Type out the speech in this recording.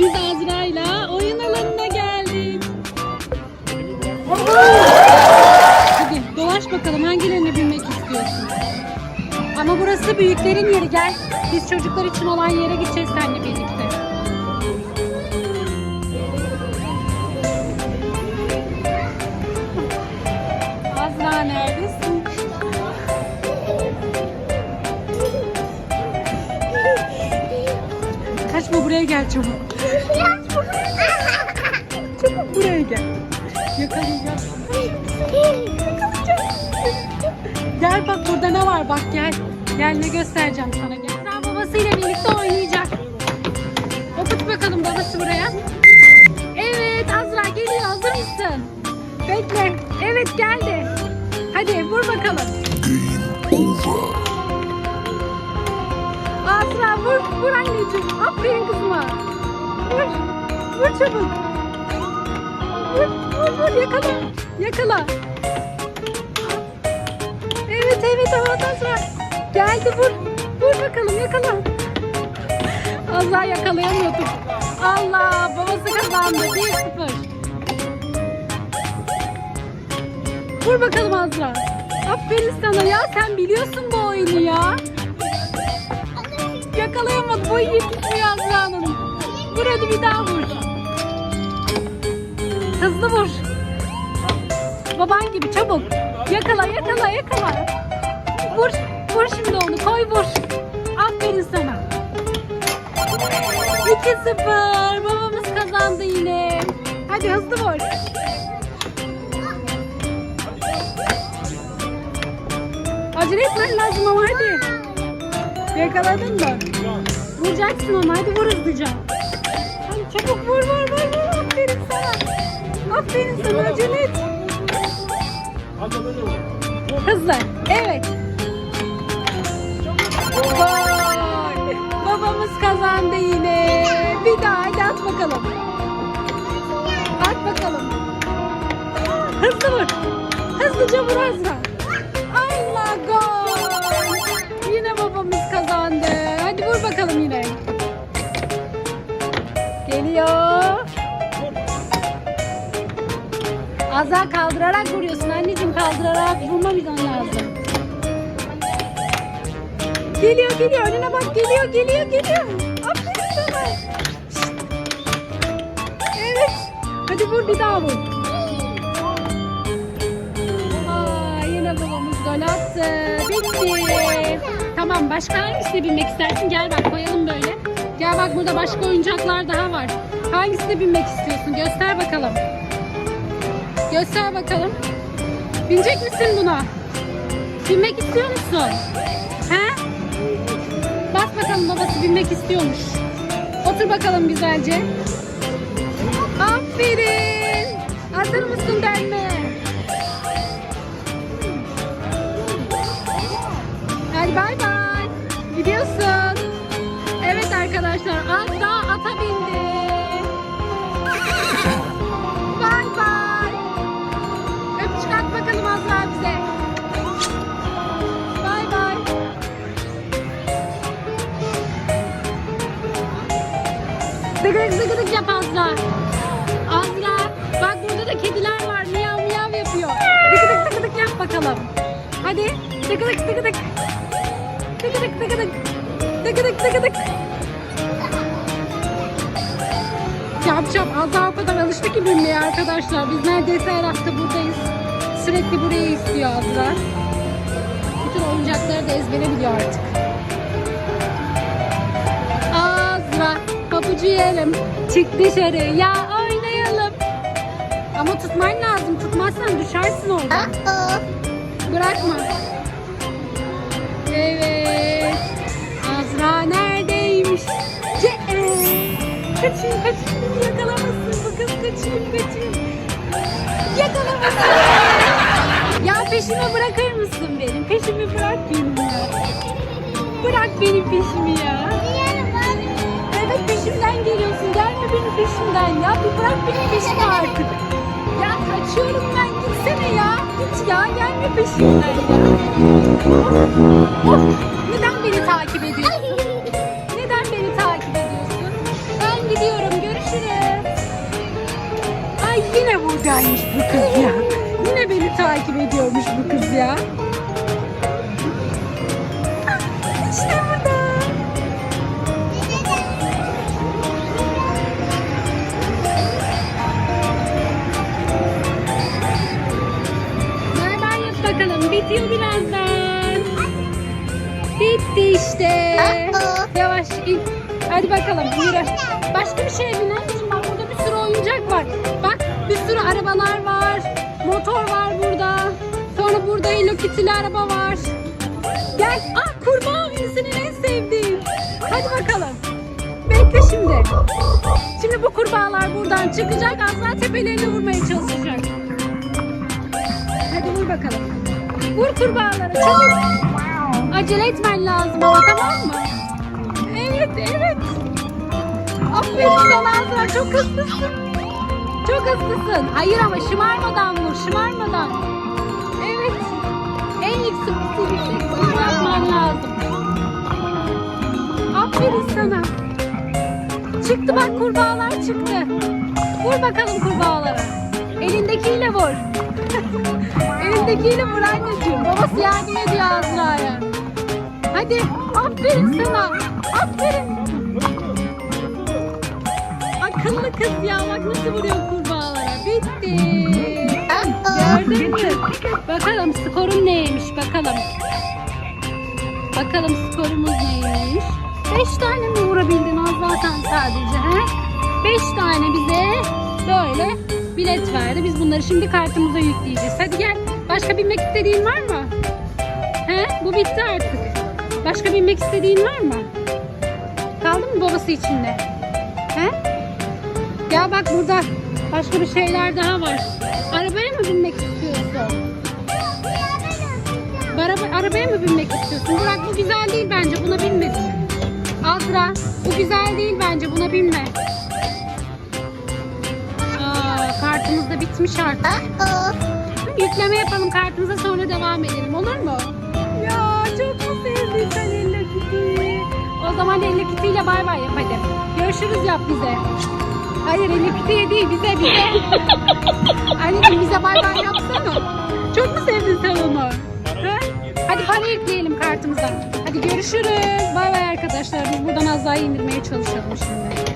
Biz Azra'yla oyun alanına geldik. Hadi dolaş bakalım hangilerine binmek istiyorsun? Ama burası büyüklerin yeri gel. Biz çocuklar için olan yere gideceğiz seninle birlikte. Buraya gel çabuk. Çabuk buraya gel. Yakalayacağım. Gel bak burada ne var bak gel. Gel ne göstereceğim sana gel. Azra babasıyla birlikte oynayacak. Okut bakalım babası buraya. Evet Azra geliyor hazır mısın? Bekle. Evet geldi. Hadi vur bakalım. Azra vur, vur anneciğim. Aferin kızıma. Vur, vur çabuk. Vur, vur, vur yakala. Yakala. Evet, evet, evet Azra. Geldi vur. Vur bakalım yakala. Azra yakalayamıyordum. Allah babası kazandı. 1-0. Vur bakalım Azra. Aferin sana ya sen biliyorsun bu oyunu ya. Yakalayamadı. Boyu yetişmiyor Azra'nın. Vur hadi bir daha vur. Hızlı vur. Baban gibi çabuk. Yakala yakala yakala. Vur. Vur şimdi onu. Koy vur. Aferin sana. 2-0. Babamız kazandı yine. Hadi hızlı vur. Acele etmen lazım ama hadi. Yakaladın mı? Vuracaksın onu. Hadi vur hızlıca. Çabuk vur vur vur vur. Aferin sana. Aferin sana. Acele et. Hızlı. Evet. Gol. Babamız kazandı yine. Bir daha hadi at bakalım. At bakalım. Hızlı vur. Hızlıca vur Azra. Allah gol. Yine babamız kazandı. Hadi vur bakalım yine. Azra kaldırarak vuruyorsun anneciğim kaldırarak vurmamızdan lazım. Geliyor geliyor önüne bak geliyor geliyor geliyor. Aferin sana. Evet. Hadi vur bir daha vur. Yine babamız gol attı. Tamam başka hangisine binmek istersin? Gel bak koyalım böyle. Gel bak burada başka oyuncaklar daha var. Hangisine binmek istiyorsun? Göster bakalım. Göster bakalım. Binecek misin buna? Binmek istiyor musun? He? Bak bakalım babası binmek istiyormuş. Otur bakalım güzelce. Aferin. Hazır mısın denme? Hadi bay bay. Gidiyorsun. Evet arkadaşlar Azra ata bindi. Bakalım. Hadi dıgıdık dıgıdık. Dıgıdık dıgıdık. Dıgıdık dıgıdık. Yapacağım. Azra o kadar alıştı ki binmeye arkadaşlar. Biz neredeyse her hafta buradayız. Sürekli burayı istiyor Azra. Bütün oyuncakları da ezbere biliyor artık. Azra, pabucu yiyelim. Çık dışarıya oynayalım. Ama tutman lazım. Tutmazsan düşersin orada. Bırakma. Evet. Azra neredeymiş? Ce kaçayım kaçayım beni yakalamasın. Bu kız kaçayım kaçayım. Yakalamasın. ya peşimi bırakır mısın benim? Peşimi bırak benim ya. Bırak benim peşimi ya. Evet peşimden geliyorsun. Gelme benim peşimden ya. Bir bırak benim peşimi artık. Ya kaçıyorum ben gitsene ya. Git ya gelme peşimden ya. Of. Neden beni takip ediyorsun? Neden beni takip ediyorsun? Ben gidiyorum görüşürüz. Ay yine buradaymış bu kız ya. Yine beni takip ediyormuş bu kız ya. Bitiyor birazdan. Bitti işte. Yavaş in. Hadi bakalım yürü. Başka bir şey mi anneciğim? Bak burada bir sürü oyuncak var. Bak bir sürü arabalar var. Motor var burada. Sonra burada Hello Kitty'li araba var. Gel. Ah kurbağa senin en sevdiğin. Hadi bakalım. Bekle şimdi. Şimdi bu kurbağalar buradan çıkacak. Azra tepelerini vurmaya çalışacak. Hadi vur bakalım. Vur kurbağaları çabuk. Acele etmen lazım ama tamam mı? Evet evet. Aferin sana Azra çok hızlısın. Çok hızlısın. Hayır ama şımarmadan vur şımarmadan. Evet. En yüksek yüksek yapman lazım. Aferin sana. Çıktı bak kurbağalar çıktı. Vur bakalım kurbağalara. Elindekiyle vur. Elindekiyle vur anneciğim. Babası yardım ediyor Azra'ya. Hadi aferin sana. Aferin. Akıllı kız ya bak nasıl vuruyor kurbağalara. Bitti. Gördün mü? Bakalım skorun neymiş bakalım. Bakalım skorumuz neymiş. Beş tane mi vurabildin az zaten sadece he? Beş tane bize böyle bilet verdi. Biz bunları şimdi kartımıza yükleyeceğiz. Hadi gel. Başka binmek istediğin var mı? He? Bu bitti artık. Başka binmek istediğin var mı? Kaldı mı babası içinde? He? Ya bak burada başka bir şeyler daha var. Arabaya mı binmek istiyorsun? Araba, arabaya mı binmek istiyorsun? Burak bu güzel değil bence buna binmesin. Azra bu güzel değil bence buna binme. Aa, kartımız da bitmiş artık. Yükleme yapalım kartımıza sonra devam edelim olur mu? Ya çok mu sevdin sen Hello Kitty? O zaman Hello Kitty ile bay bay yap hadi. Görüşürüz yap bize. Hayır Hello Kitty'ye değil bize bize. Anneciğim bize bay bay yapsana. Çok mu sevdin sen onu? Ha? Hadi para yükleyelim kartımıza. Hadi görüşürüz. Bay bay arkadaşlar. Biz buradan az daha indirmeye çalışalım şimdi.